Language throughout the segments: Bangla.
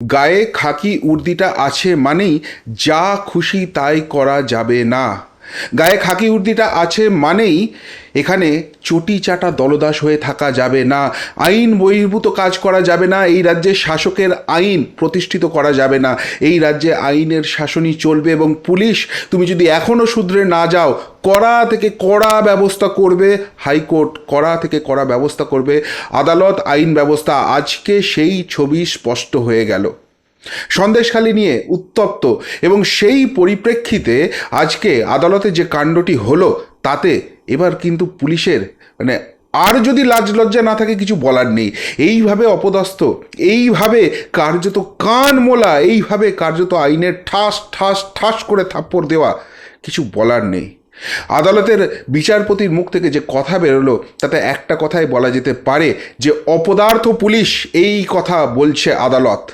গায়ে খাকি উর্দিটা আছে মানেই যা খুশি তাই করা যাবে না। গায়ে খাকি উর্দিটা আছে মানেই এখানে চটি চাটা দলদাস হয়ে থাকা যাবে না, আইন বহির্ভূত কাজ করা যাবে না, এই রাজ্যে শাসকের আইন প্রতিষ্ঠিত করা যাবে না, এই রাজ্যে আইনের শাসনই চলবে এবং পুলিশ, তুমি যদি এখনও শুধরে না যাও, কড়া থেকে কড়া ব্যবস্থা করবে, হাইকোর্ট কড়া থেকে কড়া ব্যবস্থা করবে, আদালত আইন ব্যবস্থা আজকে সেই ছবি স্পষ্ট হয়ে গেল। সন্দেশখালি নিয়ে উত্তপ্ত এবং সেই পরিপ্রেক্ষিতে আজকে আদালতে যে কাণ্ডটি হলো, তাতে এবার কিন্তু পুলিশের মানে আর যদি লাজ লজ্জা না থাকে কিছু বলার নেই। এইভাবে অপদস্থ, এইভাবে কার্যত কান মোলা, এইভাবে কার্যত আইনের ঠাস ঠাস ঠাস করে থাপ্পড় দেওয়া কিছু বলার নেই। আদালতের বিচারপতির মুখ থেকে যে কথা বেরোলো, তাতে একটা কথাই বলা যেতে পারে যে, অপদার্থ পুলিশ এই কথা বলছে আদালত।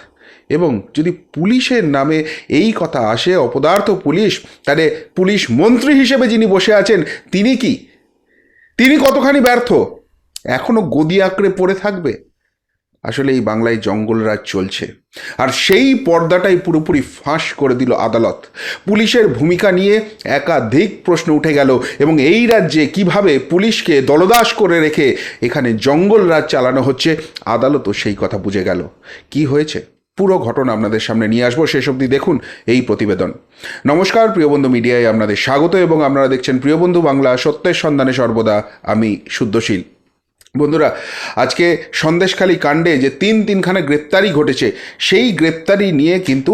এবং যদি পুলিশের নামে এই কথা আসে, অপদার্থ পুলিশ, তাহলে পুলিশ মন্ত্রী হিসেবে যিনি বসে আছেন, তিনি কি? তিনি কতখানি ব্যর্থ? এখনও গদি আঁকড়ে পড়ে থাকবে? আসলে এই বাংলায় জঙ্গলরাজ চলছে। আর সেই পর্দাটাই পুরোপুরি ফাঁস করে দিল আদালত। পুলিশের ভূমিকা নিয়ে একাধিক প্রশ্ন উঠে গেল, এবং এই রাজ্যে কীভাবে পুলিশকে দলদাস করে রেখে এখানে জঙ্গলরাজ চালানো হচ্ছে, আদালতও সেই কথা বুঝে গেল। কি হয়েছে? পুরো ঘটনা আপনাদের সামনে নিয়ে আসব। শেষ অবধি দেখুন এই প্রতিবেদন। নমস্কার প্রিয়বন্ধু মিডিয়ায় আপনাদের স্বাগত এবং আপনারা দেখছেন প্রিয়বন্ধু বাংলা, সত্যের সন্ধানে সর্বদা আমি শুদ্ধশীল। বন্ধুরা, আজকে সন্দেশখালী কাণ্ডে যে তিন তিনখানা গ্রেপ্তারি ঘটেছে, সেই গ্রেপ্তারি নিয়ে কিন্তু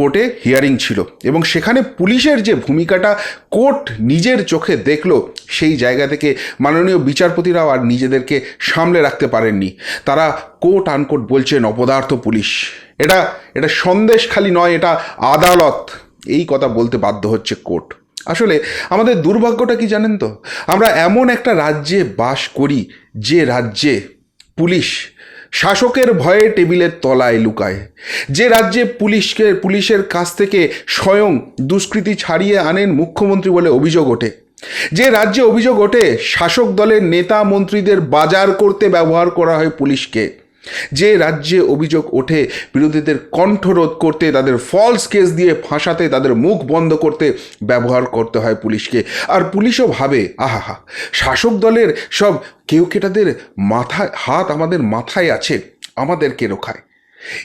কোর্টে হিয়ারিং ছিল এবং সেখানে পুলিশের যে ভূমিকাটা কোর্ট নিজের চোখে দেখল, সেই জায়গা থেকে মাননীয় বিচারপতিরাও আর নিজেদেরকে সামলে রাখতে পারেননি। তারা কোর্ট আনকোট বলছেন অপদার্থ পুলিশ। এটা এটা সন্দেশখালী নয়, এটা আদালত। এই কথা বলতে বাধ্য হচ্ছে কোর্ট। আসলে আমাদের দুর্ভাগ্যটা কি জানেন তো? আমরা এমন একটা রাজ্যে বাস করি যে রাজ্যে পুলিশ শাসকের ভয়ে টেবিলের তলায় লুকায়। যে রাজ্যে পুলিশকে, পুলিশের কাছ থেকে স্বয়ং দুষ্কৃতি ছাড়িয়ে আনেন মুখ্যমন্ত্রী বলে অভিযোগ ওঠে। যে রাজ্যে অভিযোগ ওঠে, শাসক দলের নেতা মন্ত্রীদের বাজার করতে ব্যবহার করা হয় পুলিশকে। যে রাজ্যে অভিযোগ ওঠে, বিরোধীদের কণ্ঠরোধ করতে, তাদের ফলস কেস দিয়ে ফাঁসাতে, তাদের মুখ বন্ধ করতে ব্যবহার করতে হয় পুলিশকে। আর পুলিশও ভাবে আহা শাসক দলের সব কেউ কেটাদের মাথায়, হাত আমাদের মাথায় আছে, আমাদেরকে রোখায়।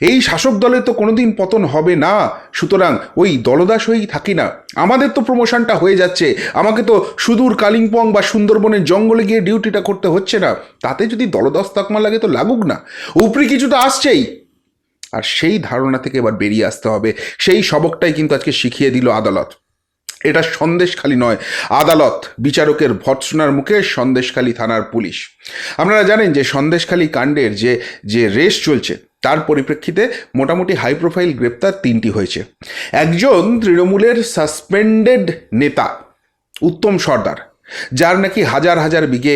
এই শাসক দলে তো কোনোদিন পতন হবে না। সুতরাং ওই দলদাস হয়েই থাকি না। আমাদের তো প্রমোশনটা হয়ে যাচ্ছে। আমাকে তো সুদূর কালিম্পং বা সুন্দরবনের জঙ্গলে গিয়ে ডিউটিটা করতে হচ্ছে না। তাতে যদি দলদাস তাকমা লাগে তো লাগুক না। উপরি কিছু তো আসছেই। আর সেই ধারণা থেকে এবার বেরিয়ে আসতে হবে। সেই সবকটাই কিন্তু আজকে শিখিয়ে দিল আদালত। এটা সন্দেশখালী নয়, আদালত, বিচারকের ভর্ৎসনার মুখে সন্দেশখালী থানার পুলিশ। আপনারা জানেন যে সন্দেশখালী কাণ্ডের যে যে রেস চলছে তার পরিপ্রেক্ষিতে মোটামুটি হাই প্রোফাইল গ্রেপ্তার তিনটি হয়েছে। একজন তৃণমূলের সাসপেন্ডেড নেতা, উত্তম সর্দার, যার নাকি হাজার হাজার বিঘে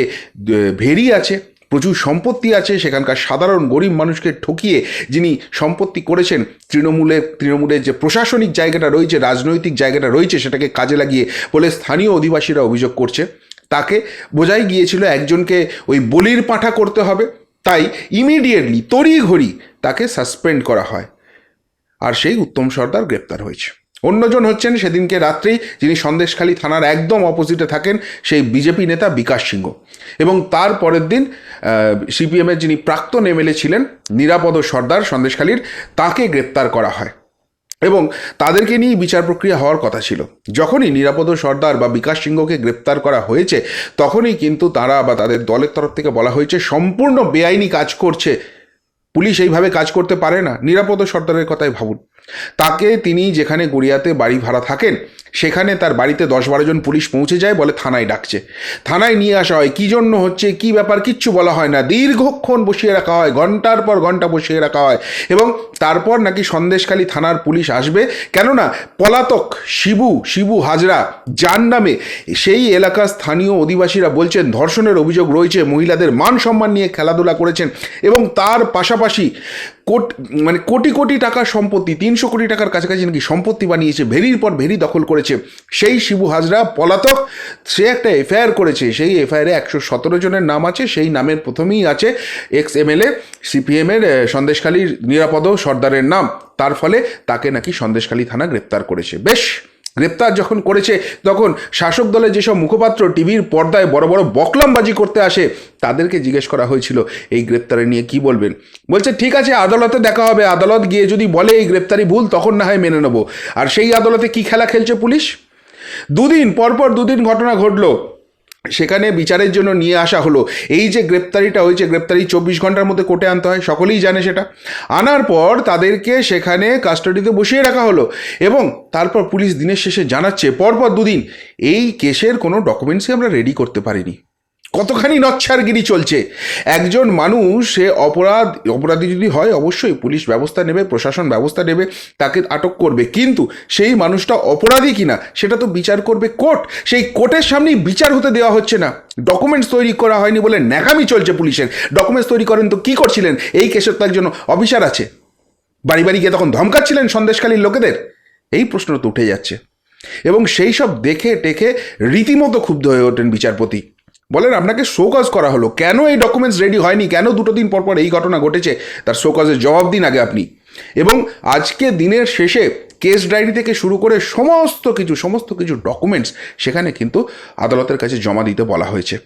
ভেরি আছে, প্রচুর সম্পত্তি আছে, সেখানকার সাধারণ গরিব মানুষকে ঠকিয়ে যিনি সম্পত্তি করেছেন তৃণমূলের তৃণমূলের যে প্রশাসনিক জায়গাটা রয়েছে, রাজনৈতিক জায়গাটা রয়েছে, সেটাকে কাজে লাগিয়ে বলে স্থানীয় অধিবাসীরা অভিযোগ করছে। তাকে বোঝাই গিয়েছিল একজনকে ওই বলির পাঠা করতে হবে, তাই ইমিডিয়েটলি তড়িঘড়ি তাকে সাসপেন্ড করা হয়। আর সেই উত্তম সর্দার গ্রেপ্তার হয়েছে। অন্যজন হচ্ছেন সেদিনকে রাত্রেই যিনি সন্দেশখালী থানার একদম অপোজিটে থাকেন, সেই বিজেপি নেতা বিকাশ সিংহ। এবং তার পরের দিন সিপিএমের যিনি প্রাক্তন এমএলএ ছিলেন, নিরাপদ সর্দার সন্দেশখালীর, তাকে গ্রেপ্তার করা হয়। এবং তাদেরকে নিয়েই বিচার প্রক্রিয়া হওয়ার কথা ছিল। যখনই নিরাপদ সর্দার বা বিকাশ সিংহকে গ্রেপ্তার করা হয়েছে, তখনই কিন্তু তারা বা তাদের দলের তরফ থেকে বলা হয়েছে, সম্পূর্ণ বেআইনি কাজ করছে পুলিশ এইভাবে কাজ করতে পারে না। নিরাপদ সর্দারের কথাই ভাবুন। তাকে তিনি যেখানে গড়িয়াতে বাড়ি ভাড়া থাকেন সেখানে তার বাড়িতে দশ বারো জন পুলিশ পৌঁছে যায়, বলে থানায় ডাকছে। থানায় নিয়ে আসা হয়, কী জন্য হচ্ছে, কি ব্যাপার, কিচ্ছু বলা হয় না। দীর্ঘক্ষণ বসিয়ে রাখা হয়, ঘণ্টার পর ঘণ্টা বসিয়ে রাখা হয় এবং তারপর নাকি সন্দেশখালী থানার পুলিশ আসবে। কেননা পলাতক শিবু শিবু হাজরা, যার নামে সেই এলাকার স্থানীয় অধিবাসীরা বলছেন, ধর্ষণের অভিযোগ রয়েছে, মহিলাদের মান সম্মান নিয়ে খেলাধুলা করেছেন এবং তার পাশাপাশি কোট মানে কোটি কোটি টাকার সম্পত্তি, তিনশো কোটি টাকার কাছাকাছি নাকি সম্পত্তি বানিয়েছে, ভেরির পর ভেরি দখল করেছে। সেই শিবু হাজরা পলাতক, সে একটা এফআইআর করেছে, সেই এফআইআরে একশো সতেরো জনের নাম আছে, সেই নামের প্রথমেই আছে এক্স এমএলএ সিপিএমের সন্দেশখালীর নিরাপদ সর্দারের নাম। তার ফলে তাকে নাকি সন্দেশখালী থানা গ্রেপ্তার করেছে। বেশ গ্রেপ্তার যখন করেছে, তখন শাসক দলের যেসব মুখপাত্র টিভির পর্দায় বড় বড় বকলামবাজি করতে আসে, তাদেরকে জিজ্ঞেস করা হয়েছিল, এই গ্রেপ্তারি নিয়ে কি বলবেন? বলছে, ঠিক আছে, আদালতে দেখা হবে। আদালত গিয়ে যদি বলে এই গ্রেপ্তারি ভুল, তখন না হয় মেনে নেব। আর সেই আদালতে কি খেলা খেলছে পুলিশ? দুদিন, পরপর দুদিন ঘটনা ঘটলো। সেখানে বিচারের জন্য নিয়ে আসা হলো। এই যে গ্রেপ্তারিটা হয়েছে, গ্রেপ্তারি চব্বিশ ঘণ্টার মধ্যে কোর্টে আনতে হয়, সকলেই জানে সেটা। আনার পর তাদেরকে সেখানে কাস্টাডিতে বসিয়ে রাখা হলো এবং তারপর পুলিশ দিনের শেষে জানাচ্ছে, পরপর দুদিন। এই কেসের কোনো ডকুমেন্টসই আমরা রেডি করতে পারিনি। কতখানি নচ্ছারগিরি চলছে? একজন মানুষ, সে অপরাধ, অপরাধী যদি হয়, অবশ্যই পুলিশ ব্যবস্থা নেবে, প্রশাসন ব্যবস্থা নেবে, তাকে আটক করবে। কিন্তু সেই মানুষটা অপরাধী কিনা, সেটা তো বিচার করবে কোর্ট। সেই কোর্টের সামনেই বিচার হতে দেওয়া হচ্ছে না। ডকুমেন্টস তৈরি করা হয়নি বলে ন্যাকামি চলছে পুলিশের। ডকুমেন্টস তৈরি করেন তো কী করছিলেন? এই কেসের তো একজন অফিসার আছে। বাড়ি বাড়ি গিয়ে তখন ধমকাচ্ছিলেন সন্দেশকালীর লোকেদের। এই প্রশ্ন তো উঠে যাচ্ছে। এবং সেই সব দেখে টেখে রীতিমতো ক্ষুব্ধ হয়ে ওঠেন বিচারপতি। বলেন, আপনাকে শোকজ করা হলো। কেন এই ডকুমেন্টস রেডি হয়নি? কেন দুটো দিন পর পর এই ঘটনা ঘটেছে? তার শোকজের জবাব দিন আগে আপনি। এবং আজকে দিনের শেষে কেস ডায়েরি থেকে শুরু করে সমস্ত কিছু সমস্ত কিছু ডকুমেন্টস সেখানে কিন্তু আদালতের কাছে জমা দিতে বলা হয়েছে।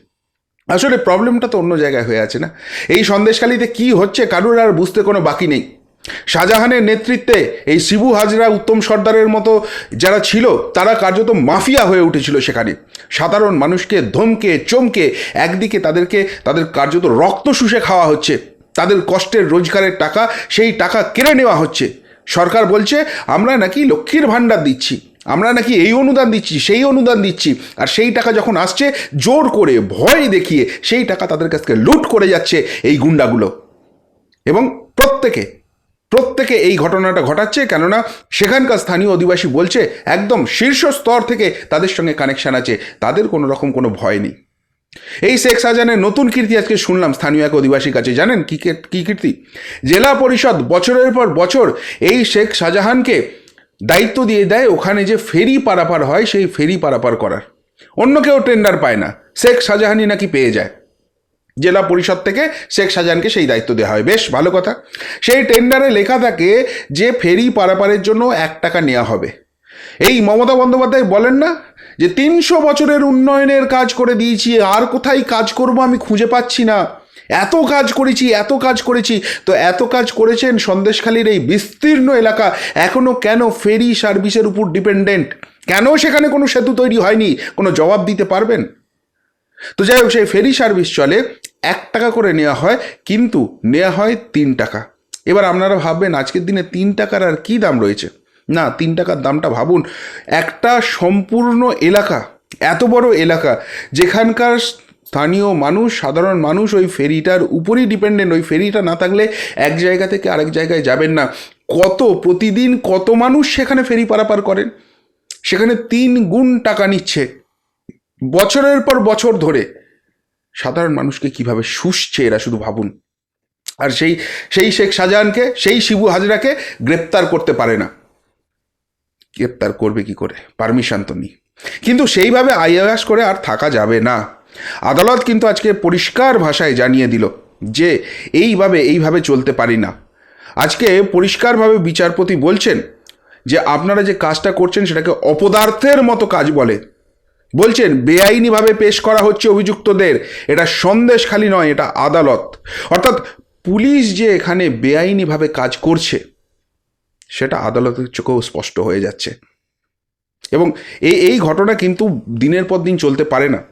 আসলে প্রবলেমটা তো অন্য জায়গায় হয়ে আছে না? এই সন্দেশখালিতে কি হচ্ছে? কারুর আর বুঝতে কোনো বাকি নেই। শাহজাহানের নেতৃত্বে এই শিবু হাজরা উত্তম সর্দারের মতো যারা ছিল, তারা কার্যত মাফিয়া হয়ে উঠেছিল সেখানে। সাধারণ মানুষকে ধমকে, চমকে একদিকে তাদেরকে, তাদের কার্যত রক্ত শুষে খাওয়া হচ্ছে। তাদের কষ্টের রোজগারের টাকা, সেই টাকা কেড়ে নেওয়া হচ্ছে। সরকার বলছে, আমরা নাকি লক্ষ্মীর ভাণ্ডার দিচ্ছি। আমরা নাকি এই অনুদান দিচ্ছি, সেই অনুদান দিচ্ছি। আর সেই টাকা যখন আসছে, জোর করে ভয় দেখিয়ে সেই টাকা তাদের কাছ থেকে লুট করে যাচ্ছে এই গুন্ডাগুলো। এবং প্রত্যেকে প্রত্যেকে এই ঘটনাটা ঘটাচ্ছে, কেননা সেখানকার স্থানীয় অধিবাসী বলছে, একদম শীর্ষ স্তর থেকে তাদের সঙ্গে কানেকশন আছে, তাদের কোনো রকম কোনো ভয় নেই। এই শেখ শাহজাহানের নতুন কীর্তি আজকে শুনলাম স্থানীয় এক অধিবাসীর কাছে। জানেন কী কী কীর্তি? জেলা পরিষদ বছরের পর বছর এই শেখ শাহজাহানকে দায়িত্ব দিয়ে দেয়, ওখানে যে ফেরি পারাপার হয়, সেই ফেরি পারাপার করার। অন্য কেউ টেন্ডার পায় না। শেখ শাহজাহানই নাকি পেয়ে যায়। জেলা পরিষদ থেকে শেখ শাহজাহানকে সেই দায়িত্ব দেওয়া হয়। বেশ, ভালো কথা। সেই টেন্ডারে লেখা থাকে যে ফেরি পারাপারের জন্য এক টাকা নেওয়া হবে। এই মমতা বন্দ্যোপাধ্যায় বলেন না যে তিনশো বছরের উন্নয়নের কাজ করে দিয়েছি, আর কোথায় কাজ করব আমি খুঁজে পাচ্ছি না। এত কাজ করেছি, এত কাজ করেছি। তো এত কাজ করেছেন সন্দেশখালীর এই বিস্তীর্ণ এলাকা। এখনও কেন ফেরি সার্ভিসের উপর ডিপেন্ডেন্ট? কেন সেখানে কোনো সেতু তৈরি হয়নি? কোনো জবাব দিতে পারবেন? তো যাই হোক, সেই ফেরি সার্ভিস চলে। এক টাকা করে নেওয়া হয়, কিন্তু নেওয়া হয় তিন টাকা। এবার আপনারা ভাববেন, আজকের দিনে তিন টাকার আর কী দাম রয়েছে? না, তিন টাকার দামটা ভাবুন। একটা সম্পূর্ণ এলাকা, এত বড় এলাকা, যেখানকার স্থানীয় মানুষ, সাধারণ মানুষ ওই ফেরিটার উপরই ডিপেন্ডেন্ট ওই ফেরিটা না থাকলে এক জায়গা থেকে আরেক জায়গায় যাবেন না। কত, প্রতিদিন কত মানুষ সেখানে ফেরি পারাপার করেন? সেখানে তিন গুণ টাকা নিচ্ছে। বছরের পর বছর ধরে। সাধারণ মানুষকে কীভাবে শুষছে এরা শুধু ভাবুন। আর সেই সেই শেখ শাহজাহানকে, সেই শিবু হাজরাকে গ্রেপ্তার করতে পারে না। গ্রেপ্তার করবে কি করে? পারমিশন তো নেই। কিন্তু সেইভাবে আইয়াস করে আর থাকা যাবে না। আদালত কিন্তু আজকে পরিষ্কার ভাষায় জানিয়ে দিল যে এইভাবে এইভাবে চলতে পারি না। আজকে পরিষ্কারভাবে বিচারপতি বলছেন যে আপনারা যে কাজটা করছেন সেটাকে অপদার্থের মতো কাজ বলে। বলছেন, বেআইনিভাবে পেশ করা হচ্ছে অভিযুক্তদের। এটা সন্দেশ খালি নয়, এটা আদালত। অর্থাৎ পুলিশ যে এখানে বেআইনিভাবে কাজ করছে, সেটা আদালতের চোখেও স্পষ্ট হয়ে যাচ্ছে। এবং এই এই ঘটনা কিন্তু দিনের পর দিন চলতে পারে না।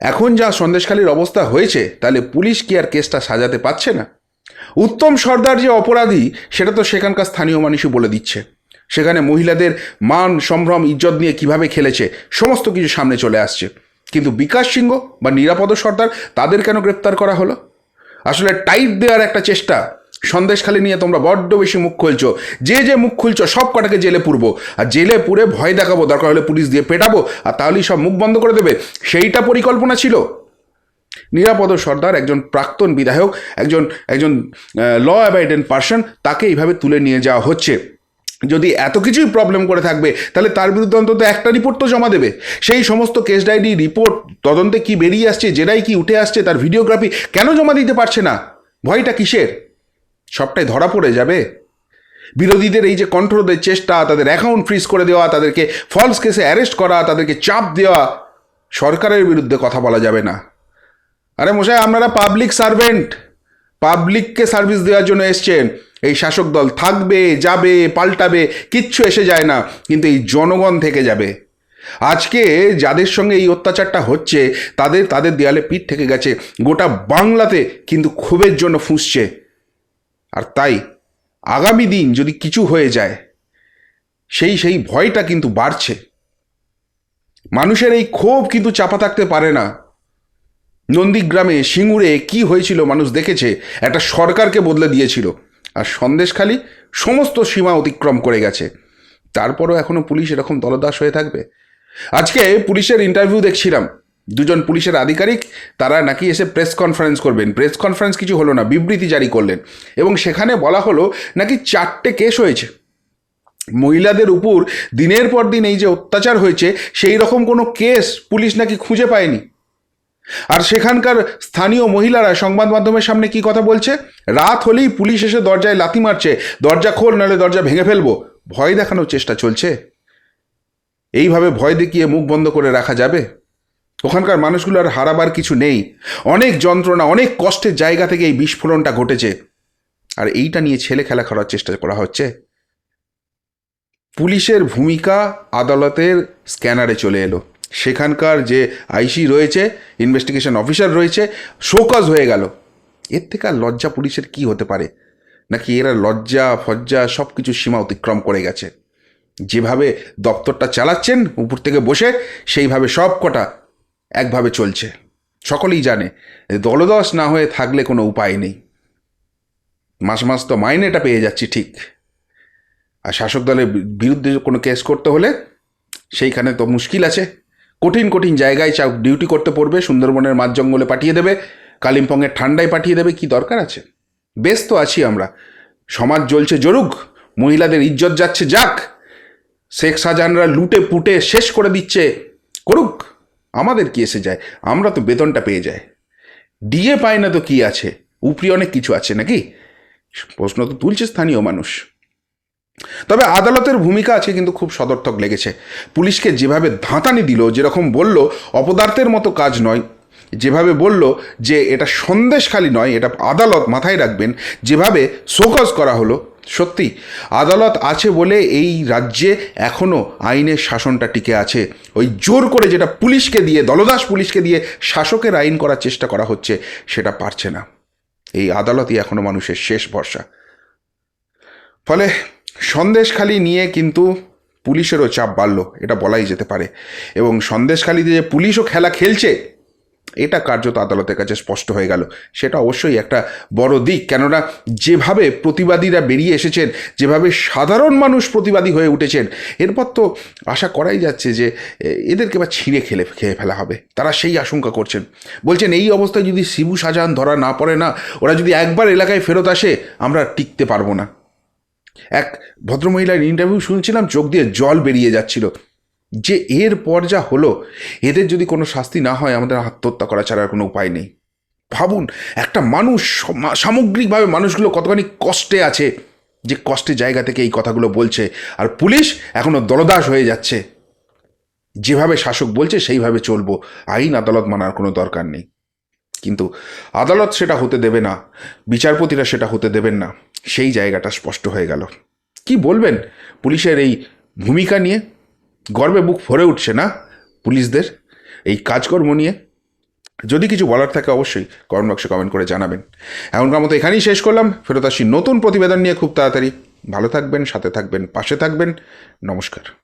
এখন যা সন্দেশখালীর অবস্থা হয়েছে, তাহলে পুলিশ কি আর কেসটা সাজাতে পারছে না? উত্তম সর্দার যে অপরাধী, সেটা তো সেখানকার স্থানীয় মানুষই বলে দিচ্ছে। সেখানে মহিলাদের মান, সম্ভ্রম, ইজ্জত নিয়ে কীভাবে খেলেছে, সমস্ত কিছু সামনে চলে আসছে। কিন্তু বিকাশ সিংহ বা নিরাপদ সর্দার তাদের কেন গ্রেপ্তার করা হলো? আসলে টাইট দেওয়ার একটা চেষ্টা সন্দেশখালি নিয়ে তোমরা বড্ড বেশি মুখ খুলছো। যে যে মুখ খুলছো, সব কটাকে জেলে পুরবো। আর জেলে পুরে ভয় দেখাবো, দরকার হলে পুলিশ দিয়ে পেটাবো, আর তাহলেই সব মুখ বন্ধ করে দেবে। সেইটা পরিকল্পনা ছিল। নিরাপদ সর্দার একজন প্রাক্তন বিধায়ক, একজন একজন ল অ্যাবাইডেন্ট পার্সন তাকে এইভাবে তুলে নিয়ে যাওয়া হচ্ছে। যদি এত কিছুই প্রবলেম করে থাকবে, তাহলে তার বিরুদ্ধে অন্তত একটা রিপোর্ট তো জমা দেবে। সেই সমস্ত কেস ডায়েরি রিপোর্ট তদন্তে কি বেরিয়ে আসছে জেরাই কি উঠে আসছে, তার ভিডিওগ্রাফি কেন জমা দিতে পারছে না? ভয়টা কিসের? সবটাই ধরা পড়ে যাবে। বিরোধীদের এই যে কন্ট্রোলের চেষ্টা, তাদের অ্যাকাউন্ট ফ্রিজ করে দেওয়া, তাদেরকে ফলস কেসে অ্যারেস্ট করা, তাদেরকে চাপ দেওয়া, সরকারের বিরুদ্ধে কথা বলা যাবে না। আরে মশাই, আপনারা পাবলিক সার্ভেন্ট পাবলিককে সার্ভিস দেওয়ার জন্য এসছেন। এই শাসক দল থাকবে, যাবে, পাল্টাবে, কিচ্ছু এসে যায় না, কিন্তু এই জনগণ থেকে যাবে। আজকে যাদের সঙ্গে এই অত্যাচারটা হচ্ছে, তাদের তাদের দেয়ালে পিঠ থেকে গেছে। গোটা বাংলাতে কিন্তু ক্ষোভের জন্য ফুঁসছে। আর তাই আগামী দিন যদি কিছু হয়ে যায়, সেই সেই ভয়টা কিন্তু বাড়ছে। মানুষের এই ক্ষোভ কিন্তু চাপা থাকতে পারে না। নন্দীগ্রামে সিঙ্গুরে কি হয়েছিল মানুষ দেখেছে? একটা সরকারকে বদলে দিয়েছিল। আর সন্দেশখালি সমস্ত সীমা অতিক্রম করে গেছে। তারপরও এখনও পুলিশ এরকম দলদাস হয়ে থাকবে? আজকে পুলিশের ইন্টারভিউ দেখছিলাম। দুজন পুলিশের আধিকারিক, তারা নাকি এসে প্রেস কনফারেন্স করবেন। প্রেস কনফারেন্স কিছু হলো না, বিবৃতি জারি করলেন। এবং সেখানে বলা হলো নাকি চারটে কেস হয়েছে। মহিলাদের উপর দিনের পর দিন এই যে অত্যাচার হয়েছে, সেই রকম কোনো কেস পুলিশ নাকি খুঁজে পায়নি। আর সেখানকার স্থানীয় মহিলারা সংবাদ মাধ্যমের সামনে কি কথা বলছে? রাত হলেই পুলিশ এসে দরজায় লাথি মারছে। দরজা খোল, নাহলে দরজা ভেঙে ফেলব। ভয় দেখানোর চেষ্টা চলছে। এইভাবে ভয় দেখিয়ে মুখ বন্ধ করে রাখা যাবে? ওখানকার মানুষগুলো আর হারাবার কিছু নেই। অনেক যন্ত্রণা, অনেক কষ্টের জায়গা থেকে এই বিস্ফোরণটা ঘটেছে। আর এইটা নিয়ে ছেলে খেলা করার চেষ্টা করা হচ্ছে। পুলিশের ভূমিকা আদালতের স্ক্যানারে চলে এলো। সেখানকার যে আইসি রয়েছে ইনভেস্টিগেশন অফিসার রয়েছে, শোকজ হয়ে গেল। এর থেকে আর লজ্জা পুলিশের কি হতে পারে? নাকি এরা লজ্জা, ফজ্জা সব কিছু সীমা অতিক্রম করে গেছে? যেভাবে দপ্তরটা চালাচ্ছেন, উপর থেকে বসে, সেইভাবে সব কটা একভাবে চলছে। সকলেই জানে দলদশ না হয়ে থাকলে কোনো উপায় নেই। মাস মাস তো মাইনেটা পেয়ে যাচ্ছি ঠিক। আর শাসক দলের বিরুদ্ধে কোনো কেস করতে হলে সেইখানে তো মুশকিল আছে। কঠিন কঠিন জায়গায় চা ডিউটি করতে পড়বে, সুন্দরবনের মাঝ জঙ্গলে পাঠিয়ে দেবে, কালিম্পংয়ের ঠান্ডায় পাঠিয়ে দেবে, কি দরকার আছে? বেশ তো আছি আমরা। সমাজ জ্বলছে জরুক, মহিলাদের ইজ্জত যাচ্ছে যাক। শেখ শাহজাহানরা লুটে পুটে শেষ করে দিচ্ছে। করুক, আমাদের কি এসে যায়? আমরা তো বেতনটা পেয়ে যাই। ডিএ পায় না তো কি আছে? উপরি অনেক কিছু আছে নাকি? প্রশ্ন তো তুলছে স্থানীয় মানুষ। তবে আদালতের ভূমিকা আছে কিন্তু খুব সদর্থক লেগেছে। পুলিশকে যেভাবে ধাঁতানি দিল, যেরকম বলল, অপদার্থের মতো কাজ নয়। যেভাবে বলল যে এটা সন্দেশখালি নয়, এটা আদালত মাথায় রাখবেন, যেভাবে শোকজ করা হলো, সত্যি, আদালত আছে বলে এই রাজ্যে এখনও আইনের শাসনটা টিকে আছে। ওই জোর করে যেটা পুলিশকে দিয়ে, দলদাস পুলিশকে দিয়ে শাসকের আইন করার চেষ্টা করা হচ্ছে, সেটা পারছে না। এই আদালতই এখনও মানুষের শেষ ভরসা। ফলে সন্দেশখালি নিয়ে কিন্তু পুলিশেরও চাপ বাড়লো, এটা বলাই যেতে পারে। এবং সন্দেশখালিতে যে পুলিশও খেলা খেলছে, এটা কার্যত আদালতের কাছে স্পষ্ট হয়ে গেল। সেটা অবশ্যই একটা বড় দিক, কেননা যেভাবে প্রতিবাদীরা বেরিয়ে এসেছেন, যেভাবে সাধারণ মানুষ প্রতিবাদী হয়ে উঠেছেন, এরপর তো আশা করাই যাচ্ছে যে এদেরকে বা ছিঁড়ে খেলে, খেয়ে ফেলা হবে। তারা সেই আশঙ্কা করছেন। বলছেন, এই অবস্থায় যদি শিবু শাহজাহান ধরা না পড়ে না, ওরা যদি একবার এলাকায় ফেরত আসে, আমরা টিকতে পারব না। এক ভদ্রমহিলার ইন্টারভিউ শুনছিলাম, চোখ দিয়ে জল বেরিয়ে যাচ্ছিল। যে এর পর যা হলো, এদের যদি কোনো শাস্তি না হয়, আমাদের আত্মহত্যা করা ছাড়া কোনো উপায় নেই। ভাবুন, একটা মানুষ সামগ্রিকভাবে মানুষগুলো কতখানি কষ্টে আছে, যে কষ্টের জায়গা থেকে এই কথাগুলো বলছে, আর পুলিশ এখনও দলদাস হয়ে যাচ্ছে। যেভাবে শাসক বলছে, সেইভাবে চলবো। আইন আদালত মানার কোনো দরকার নেই। কিন্তু আদালত সেটা হতে দেবে না, বিচারপতিরা সেটা হতে দেবেন না। সেই জায়গাটা স্পষ্ট হয়ে গেল। কি বলবেন? পুলিশের এই ভূমিকা নিয়ে? গর্বে বুক ভরে উঠছে না পুলিশদের? এই কাজকর্ম নিয়ে? যদি কিছু বলার থাকে অবশ্যই কমেন্ট বক্সে কমেন্ট করে জানাবেন। এমনকার মতো এখানেই শেষ করলাম। ফেরত আসি নতুন প্রতিবেদন নিয়ে খুব তাড়াতাড়ি। ভালো থাকবেন, সাথে থাকবেন, পাশে থাকবেন। নমস্কার।